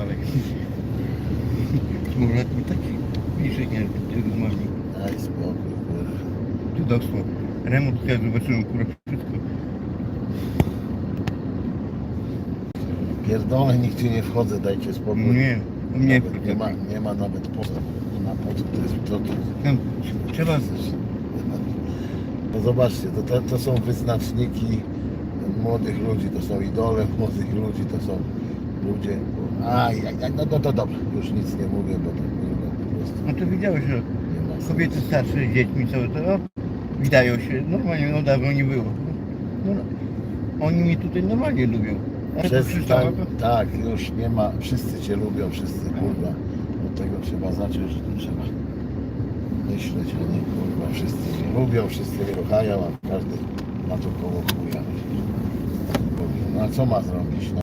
Marek. Może był taki inżynier normalnie. Daj spokój, kurwa. Cudowstwo. Remont, ja zobaczyłem, kurwa, wszystko. Pierdolę, nigdzie nie wchodzę, dajcie spokój. Nie, nie. Nie, ma, nie ma nawet poza. co. Nie ma co, to jest to, to... Tam, trzeba... Bo zobaczcie, to, to, to są wyznaczniki młodych ludzi, to są idole młodych ludzi, to są ludzie. A, ja, ja, no, no to dobrze, już nic nie mówię, bo to kurwa, po prostu no to widziałeś, że nie ma sensu. kobiety starsze z dziećmi całe to o, witają się, normalnie, no dawno nie było. No, no, oni mnie tutaj normalnie lubią. A Przestań, to- tak, już nie ma, wszyscy cię lubią, wszyscy kurwa. Od tego trzeba zacząć, że tu trzeba myśleć, a nie kurwa, wszyscy mnie lubią, wszyscy mnie kochają, a każdy ma to koło chuja. No a co ma zrobić? No,